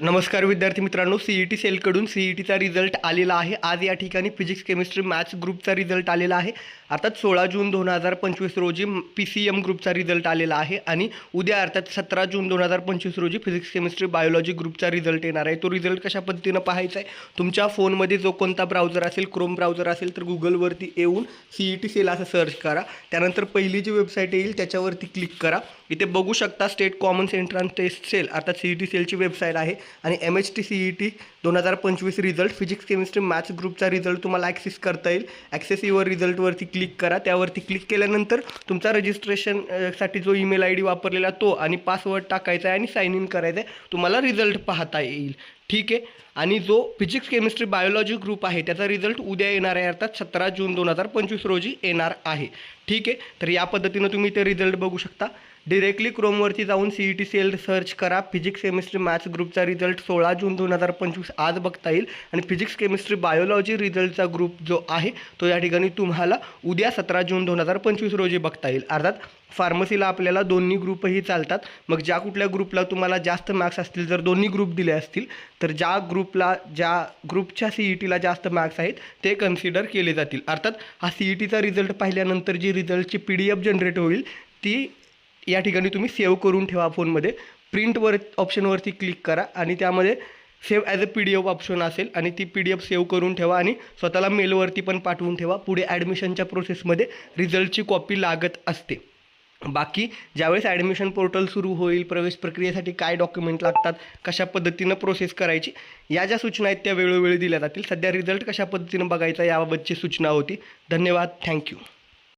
नमस्कार विद्यार्थी मित्रांनो सी ई टी सेलकडून सी ई टीचा रिझल्ट आलेला आहे. आज या ठिकाणी फिजिक्स केमिस्ट्री मॅथ्स ग्रुपचा रिझल्ट आलेला आहे. अर्थात सोळा जून दोन हजार पंचवीस रोजी पी सी एम ग्रुपचा रिझल्ट आलेला आहे आणि उद्या अर्थात सतरा जून दोन हजार पंचवीस रोजी फिजिक्स केमिस्ट्री बायोलॉजी ग्रुपचा रिझल्ट येणार आहे. तो रिझल्ट कशा पद्धतीनं पाहायचा आहे? तुमच्या फोनमध्ये जो कोणता ब्राउझर असेल क्रोम ब्राउझर असेल तर गुगलवरती येऊन सी ई टी सेल असं सर्च करा. त्यानंतर पहिली जी वेबसाईट येईल त्याच्यावरती क्लिक करा. इथे बघू शकता state common entrance test cell. अर्थात सी ई टी सेलची वेबसाईट आहे आणि M H T C E T दोन हजार पंचवीस रिझल्ट फिजिक्स केमिस्ट्री मॅथ्स ग्रुपचा रिझल्ट तुम्हाला ॲक्सेस करता येईल. ॲक्सेस युअर रिझल्टवरती क्लिक करा. त्यावरती क्लिक केल्यानंतर तुमचा रजिस्ट्रेशनसाठी जो ईमेल आय डी वापरलेला तो आणि पासवर्ड टाकायचा आहे आणि साईन इन करायचा आहे. तुम्हाला रिझल्ट पाहता येईल. ठीक आहे? आणि जो फिजिक्स केमिस्ट्री बायोलॉजी ग्रुप आहे त्याचा रिझल्ट उद्या येणार आहे. अर्थात सतरा जून दोन हजार पंचवीस रोजी येणार आहे. ठीक आहे? तर या पद्धतीनं तुम्ही ते रिझल्ट बघू शकता. डिरेक्टली क्रोमवरती जाऊन C E T cell search करा. फिजिक्स केमिस्ट्री मॅथ्स ग्रुपचा रिझल्ट सोळा जून दोन हजार पंचवीस आज बघता येईल. आणि फिजिक्स केमिस्ट्री बायोलॉजी रिझल्टचा ग्रुप जो आहे तो या ठिकाणी तुम्हाला उद्या सतरा जून दोन हजार पंचवीस रोजी बघता येईल. अर्थात फार्मसीला आपल्याला दोन्ही ग्रुपही चालतात. मग ज्या कुठल्या ग्रुपला तुम्हाला जास्त मार्क्स असतील जर दोन्ही ग्रुप दिले असतील तर ज्या ग्रुपला ज्या ग्रुपच्या सी ई टीला जास्त मार्क्स आहेत ते कन्सिडर केले जातील. अर्थात हा सी ई टीचा रिझल्ट पाहिल्यानंतर जी रिझल्टची पी डी एफ जनरेट होईल ती या ठिकाणी तुम्ही सेव्ह करून ठेवा फोनमध्ये प्रिंटवर ऑप्शनवरती क्लिक करा आणि त्यामध्ये save as a P D F option असेल आणि ती पी डी एफ सेव्ह करून ठेवा आणि स्वतःला मेलवरती पण पाठवून ठेवा. पुढे ॲडमिशनच्या प्रोसेसमध्ये रिझल्टची कॉपी लागत असते. बाकी ज्यावेळेस ॲडमिशन पोर्टल सुरू होईल प्रवेश प्रक्रियेसाठी काय डॉक्युमेंट लागतात कशा पद्धतीनं प्रोसेस करायची या ज्या सूचना आहेत त्या वेळोवेळी दिल्या जातील. सध्या रिझल्ट कशा पद्धतीनं बघायचा याबाबतची सूचना होती. धन्यवाद. थँक्यू